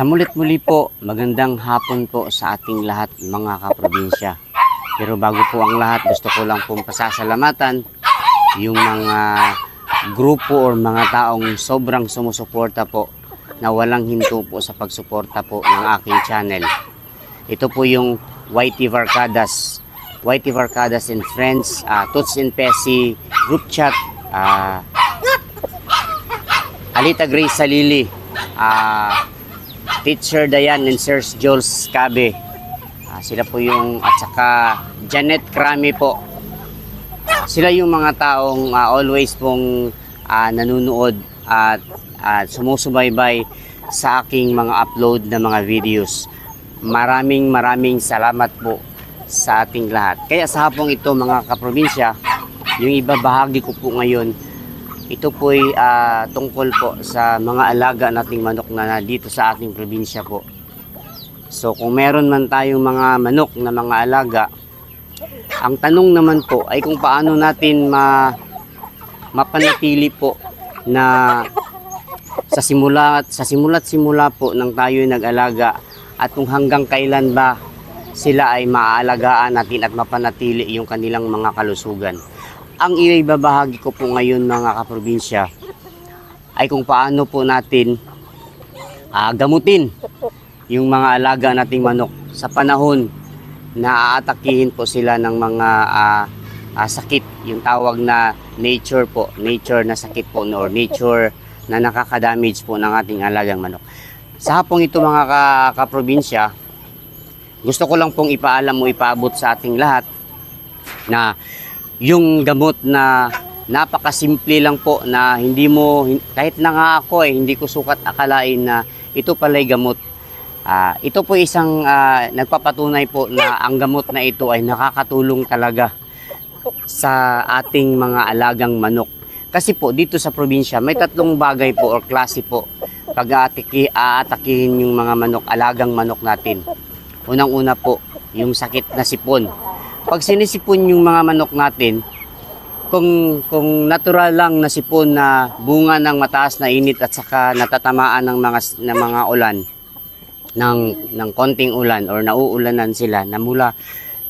Sa mulit-muli po, magandang hapon po sa ating lahat mga kaprobinsya. Pero bago po ang lahat, gusto ko lang pong pasasalamatan yung mga grupo or mga taong sobrang sumusuporta po na walang hinto po sa pagsuporta po ng aking channel. Ito po yung YT Varcadas, YT Varcadas and Friends, uh, Toots and Pesi group chat, ah, Alita Grace Salili, ah, Teacher Dayan and Sir Jules Cabe. Ah, sila po yung, at saka Janet Krami po. Sila yung mga taong ah, always pong ah, nanunood at at sumusubaybay sa aking mga upload na mga videos. Maraming maraming salamat po sa ating lahat. Kaya sa hapong ito mga kaprobinsya, yung ibabahagi ko po ngayon ito po ay ah, tungkol po sa mga alaga nating manok na dito sa ating probinsya po. So kung meron man tayong mga manok na mga alaga, ang tanong naman po ay kung paano natin ma mapanatili po na sa simula sa simula't simula po nang tayo nag-alaga at kung hanggang kailan ba sila ay maaalagaan natin at mapanatili yung kanilang mga kalusugan. Ang ibabahagi ko po ngayon mga kaprobinsya ay kung paano po natin ah, gamutin yung mga alaga nating manok sa panahon na aatakihin po sila ng mga ah, ah, sakit, yung tawag na nature po, nature na sakit po or nature na nakaka-damage po ng ating alagang manok. Sa hapong ito mga ka kaprobinsya, gusto ko lang pong ipaalam mo ipaabot sa ating lahat na yung gamot na napakasimple lang po na hindi mo kahit na nga ako eh hindi ko sukat akalain na ito pala'y gamot. Ah, ito po isang ah, nagpapatunay po na ang gamot na ito ay nakakatulong talaga sa ating mga alagang manok. Kasi po dito sa probinsya may tatlong bagay po or klase po pag aatiki, aatakihin yung mga manok, alagang manok natin. Unang-una po, yung sakit na sipon. Pag sinisipon yung mga manok natin, kung kung natural lang na sipon na bunga ng mataas na init at saka natatamaan ng mga ng mga ulan ng ng konting ulan or nauulanan sila na mula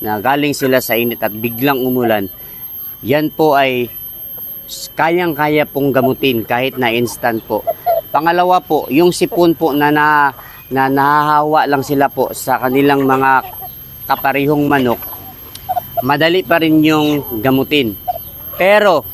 na galing sila sa init at biglang umulan yan po ay kayang-kaya pong gamutin kahit na instant po. Pangalawa po, yung sipon po na, na, na nahahawa lang sila po sa kanilang mga kaparihong manok, madali pa rin yung gamutin. Pero,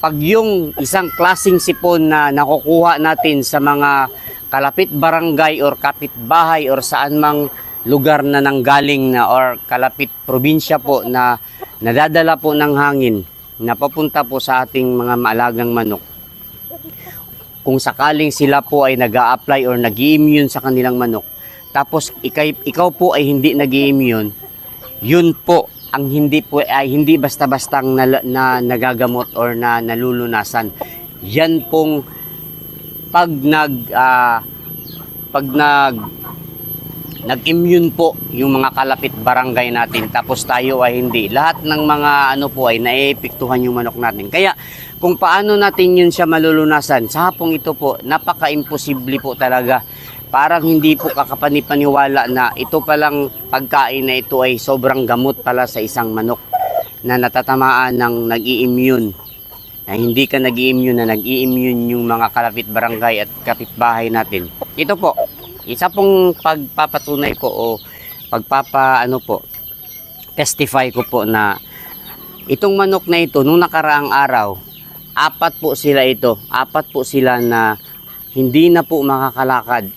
pag yung isang klasing sipon na nakukuha natin sa mga kalapit barangay or kapitbahay or saan mang lugar na nanggaling na or kalapit probinsya po na nadadala po ng hangin na papunta po sa ating mga maalagang manok. Kung sakaling sila po ay nag apply or nag immune sa kanilang manok, tapos ikay, ikaw po ay hindi nag immune yun po ang hindi po ay hindi basta-bastang na, na nagagamot or na nalulunasan. Yan pong pag nag ah, pag nag nag-immune po yung mga kalapit barangay natin tapos tayo ay hindi. Lahat ng mga ano po ay naepektuhan yung manok natin. Kaya kung paano natin yun siya malulunasan, sa hapong ito po, napaka-imposible po talaga. Parang hindi po kakapanipaniwala na ito palang pagkain na ito ay sobrang gamot pala sa isang manok na natatamaan ng nag-i-immune. Na hindi ka nag-i-immune na nag-i-immune yung mga kalapit barangay at kapitbahay natin. Ito po, isa pong pagpapatunay ko o pagpapa ano po testify ko po na itong manok na ito nung nakaraang araw apat po sila ito apat po sila na hindi na po makakalakad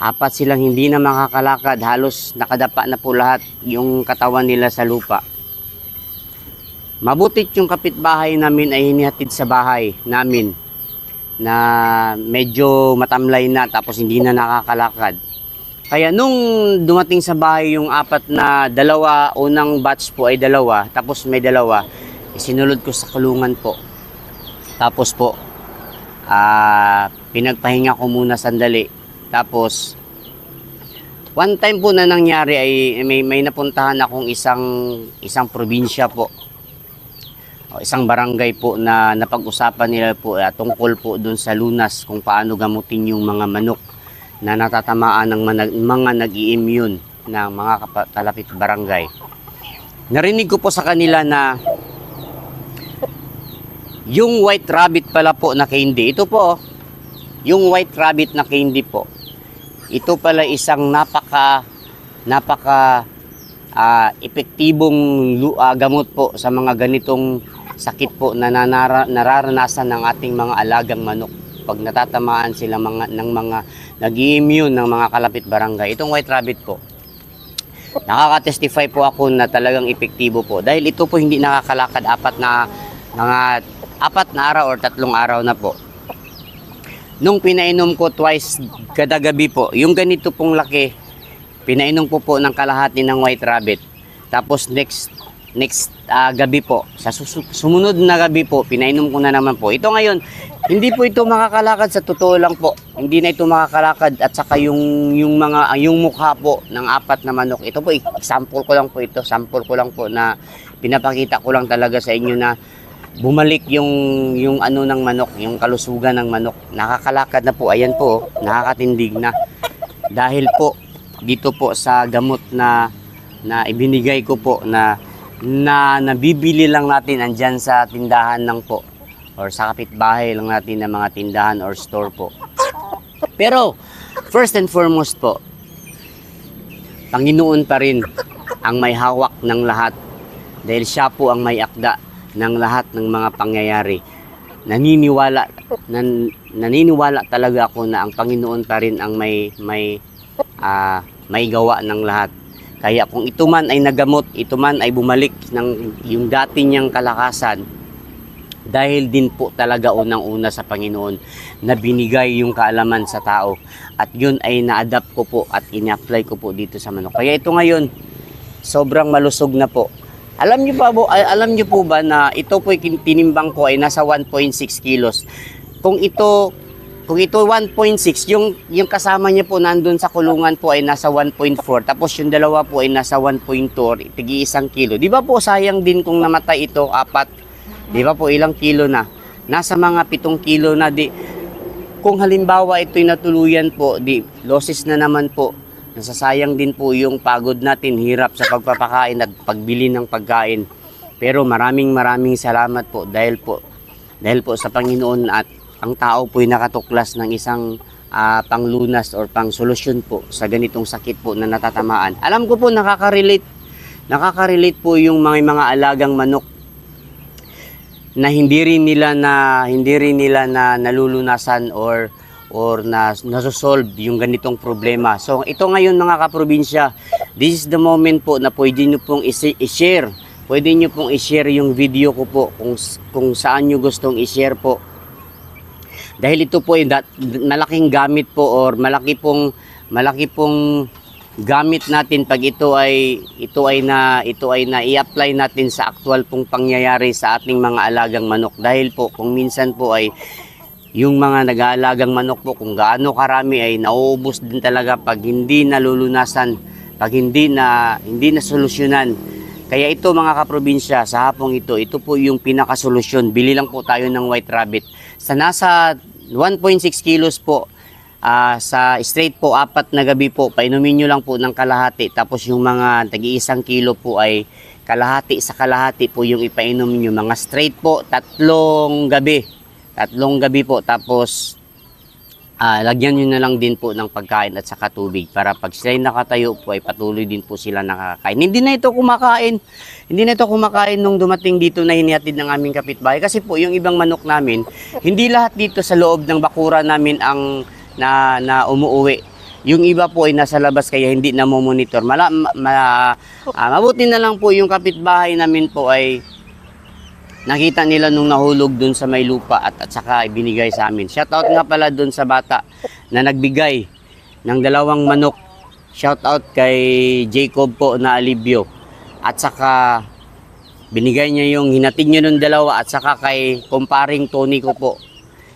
apat silang hindi na makakalakad halos nakadapa na po lahat yung katawan nila sa lupa mabutit yung kapitbahay namin ay hinihatid sa bahay namin na medyo matamlay na tapos hindi na nakakalakad. Kaya nung dumating sa bahay yung apat na dalawa, unang batch po ay dalawa, tapos may dalawa, isinulod ko sa kulungan po. Tapos po, ah pinagpahinga ko muna sandali. Tapos, one time po na nangyari ay may, may napuntahan akong isang, isang probinsya po. O, isang barangay po na napag-usapan nila po uh, tungkol po doon sa lunas kung paano gamutin yung mga manok na natatamaan ng manag- mga nag-i-immune ng mga kapa- kalapit barangay. Narinig ko po sa kanila na yung white rabbit pala po na candy, ito po, oh, yung white rabbit na candy po, ito pala isang napaka, napaka ah, epektibong ah, gamot po sa mga ganitong sakit po na nanara- nararanasan ng ating mga alagang manok pag natatamaan sila mga, ng mga nag immune ng mga kalapit barangay. Itong white rabbit po, nakaka-testify po ako na talagang epektibo po. Dahil ito po hindi nakakalakad apat na mga apat na araw or tatlong araw na po. Nung pinainom ko twice kada gabi po, yung ganito pong laki, pinainom ko po ng kalahati ng white rabbit. Tapos next next ah, gabi po, sa sumunod na gabi po, pinainom ko na naman po. Ito ngayon, hindi po ito makakalakad sa totoo lang po. Hindi na ito makakalakad at saka yung yung mga yung mukha po ng apat na manok. Ito po example ko lang po ito, sample ko lang po na pinapakita ko lang talaga sa inyo na bumalik yung yung ano ng manok, yung kalusugan ng manok. Nakakalakad na po, ayan po, nakakatindig na. Dahil po dito po sa gamot na na ibinigay ko po na na nabibili lang natin andyan sa tindahan lang po or sa kapitbahay lang natin ng mga tindahan or store po. Pero first and foremost po, Panginoon pa rin ang may hawak ng lahat dahil siya po ang may akda ng lahat ng mga pangyayari. Naniniwala nan, naniniwala talaga ako na ang Panginoon pa rin ang may may ah, may gawa ng lahat. Kaya kung ito man ay nagamot, ito man ay bumalik ng yung dati niyang kalakasan, dahil din po talaga unang-una sa Panginoon na binigay yung kaalaman sa tao. At yun ay na-adapt ko po at in-apply ko po dito sa manok. Kaya ito ngayon, sobrang malusog na po. Alam niyo pa po, al- alam niyo po ba na ito po tinimbang ko ay nasa 1.6 kilos. Kung ito kung ito 1.6, yung yung kasama niya po nandun sa kulungan po ay nasa 1.4, tapos yung dalawa po ay nasa 1.2, tigi isang kilo. Di ba po sayang din kung namatay ito apat? Di ba po ilang kilo na? Nasa mga pitong kilo na di. Kung halimbawa ito'y natuluyan po, di losses na naman po. Nasasayang din po yung pagod natin, hirap sa pagpapakain at pagbili ng pagkain. Pero maraming maraming salamat po dahil po dahil po sa Panginoon at ang tao po'y nakatuklas ng isang ah, panglunas or pang solusyon po sa ganitong sakit po na natatamaan. Alam ko po nakaka-relate nakaka-relate po yung mga mga alagang manok na hindi rin nila na hindi rin nila na nalulunasan or or na nasosolve yung ganitong problema. So ito ngayon mga kaprobinsya, this is the moment po na pwede nyo pong i-share. Pwede nyo pong i-share yung video ko po kung, kung saan nyo gustong i-share po. Dahil ito po ay malaking gamit po or malaki pong malaki pong gamit natin pag ito ay ito ay na ito ay na i-apply natin sa actual pong pangyayari sa ating mga alagang manok dahil po kung minsan po ay yung mga nag-aalagang manok po kung gaano karami ay nauubos din talaga pag hindi nalulunasan pag hindi na hindi na solusyonan kaya ito mga kaprobinsya sa hapong ito ito po yung pinakasolusyon bili lang po tayo ng white rabbit sa nasa 1.6 kilos po Ah, sa straight po, apat na gabi po, painumin nyo lang po ng kalahati. Tapos yung mga tagi-isang kilo po ay kalahati sa kalahati po yung ipainom nyo. Mga straight po, tatlong gabi. Tatlong gabi po. Tapos ah, lagyan nyo na lang din po ng pagkain at saka tubig para pag sila nakatayo po ay patuloy din po sila nakakain. Hindi na ito kumakain. Hindi na ito kumakain nung dumating dito na hinihatid ng aming kapitbahay. Kasi po yung ibang manok namin, hindi lahat dito sa loob ng bakura namin ang na, na umuuwi. Yung iba po ay nasa labas kaya hindi na monitor. Mala, ma, ma- ah, mabuti na lang po yung kapitbahay namin po ay nakita nila nung nahulog dun sa may lupa at, at saka ibinigay sa amin. Shoutout nga pala dun sa bata na nagbigay ng dalawang manok. Shoutout kay Jacob po na alibyo. At saka binigay niya yung hinatid niya nung dalawa at saka kay kumparing Tony ko po.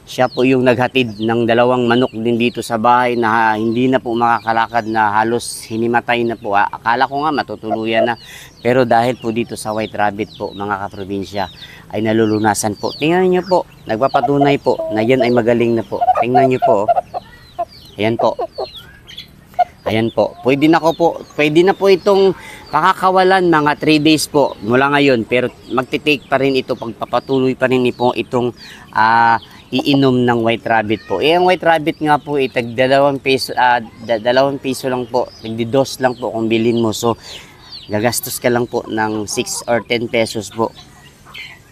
Siya po yung naghatid ng dalawang manok din dito sa bahay na hindi na po makakalakad na halos hinimatay na po. Ah, Akala ko nga matutuluyan na. Pero dahil po dito sa White Rabbit po mga kaprobinsya ay nalulunasan po. Tingnan niyo po, nagpapatunay po na yan ay magaling na po. Tingnan niyo po. oh. Ayan po. Ayan po. Pwede na ko po, pwede na po itong pakakawalan mga 3 days po mula ngayon. Pero magti-take pa rin ito, pagpapatuloy pa rin po itong ah, iinom ng white rabbit po. Eh, ang white rabbit nga po, itag dalawang piso, ah, da- dalawang piso lang po, nagdi-dos lang po kung bilhin mo. So, gagastos ka lang po ng 6 or 10 pesos po.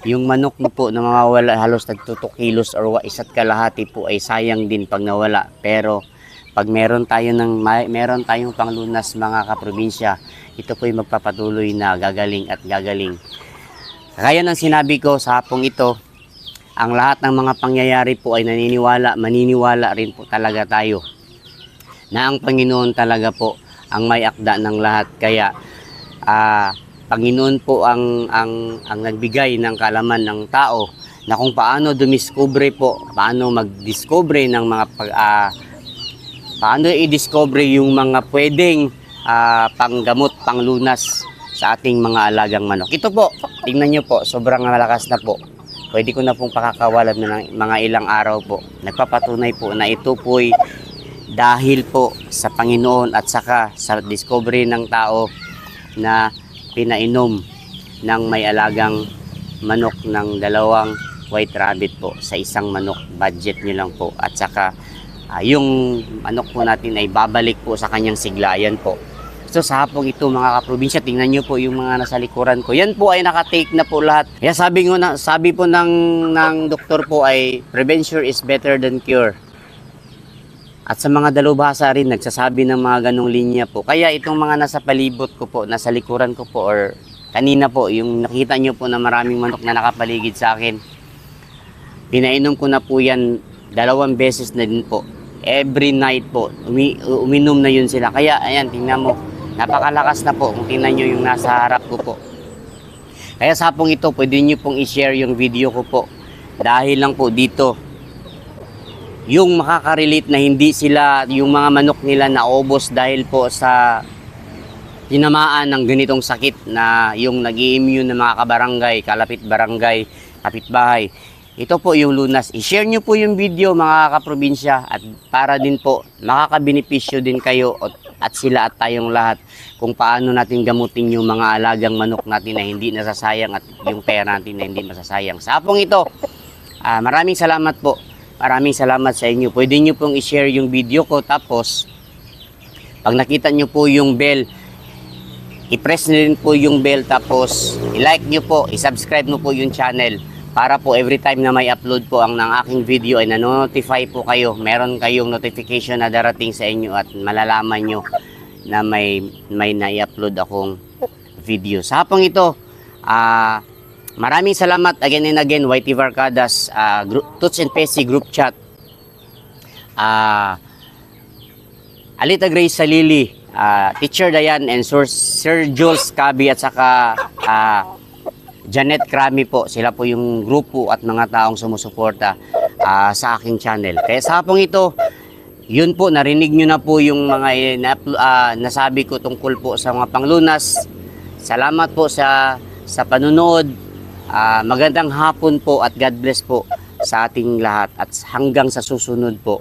Yung manok mo po na mawawala halos nagtutok kilos or isa't kalahati po ay sayang din pag nawala. Pero pag meron tayo ng may, meron tayong panglunas mga kaprobinsya, ito po ay magpapatuloy na gagaling at gagaling. Kaya ng sinabi ko sa hapong ito, ang lahat ng mga pangyayari po ay naniniwala, maniniwala rin po talaga tayo na ang Panginoon talaga po ang may akda ng lahat. Kaya ah Panginoon po ang ang ang nagbigay ng kalaman ng tao na kung paano dumiscover po, paano mag-discover ng mga pag ah, paano i-discover yung mga pwedeng ah, panggamot, panglunas sa ating mga alagang manok. Ito po, tingnan nyo po, sobrang malakas na po. Pwede ko na pong pakakawalan ng mga ilang araw po. Nagpapatunay po na ito po'y dahil po sa Panginoon at saka sa discovery ng tao na pinainom ng may alagang manok ng dalawang white rabbit po sa isang manok. Budget nyo lang po. At saka ah, yung manok po natin ay babalik po sa kanyang siglayan po So sa hapong ito mga kaprobinsya, tingnan nyo po yung mga nasa likuran ko. Yan po ay nakatake na po lahat. Kaya sabi ngo na, sabi po ng ng doktor po ay prevention is better than cure. At sa mga dalubhasa rin, nagsasabi ng mga ganong linya po. Kaya itong mga nasa palibot ko po, nasa likuran ko po, or kanina po, yung nakita nyo po na maraming manok na nakapaligid sa akin, pinainom ko na po yan dalawang beses na din po. Every night po, umi, uminom na yun sila. Kaya, ayan, tingnan mo, napakalakas na po kung tingnan nyo yung nasa harap ko po. Kaya sa hapong ito, pwede nyo pong i-share yung video ko po. Dahil lang po dito, yung makaka-relate na hindi sila, yung mga manok nila naubos dahil po sa tinamaan ng ganitong sakit na yung nag immune ng mga kabarangay, kalapit barangay, kapitbahay. Ito po yung lunas. I-share nyo po yung video mga kaprobinsya at para din po makakabenepisyo din kayo at, at sila at tayong lahat kung paano natin gamutin yung mga alagang manok natin na hindi nasasayang at yung pera natin na hindi masasayang. Sa hapong ito, ah, maraming salamat po. Maraming salamat sa inyo. Pwede nyo pong i-share yung video ko tapos pag nakita nyo po yung bell, i-press nyo rin po yung bell tapos i-like nyo po, i-subscribe mo po yung channel para po every time na may upload po ang ng aking video ay nanonotify po kayo. Meron kayong notification na darating sa inyo at malalaman nyo na may may na-upload akong video. Sa hapong ito, ah maraming salamat again and again YT Varcadas uh, group, Toots and Pesi group chat. Ah Alita Grace Salili, ah, Teacher Dayan and Sir, Sir Jules Cabi at saka ah, Janet Krami po. Sila po yung grupo at mga taong sumusuporta ah, sa aking channel. Kaya sa hapong ito, yun po, narinig nyo na po yung mga ah, nasabi ko tungkol po sa mga panglunas. Salamat po sa sa panunood. Ah, magandang hapon po at God bless po sa ating lahat at hanggang sa susunod po.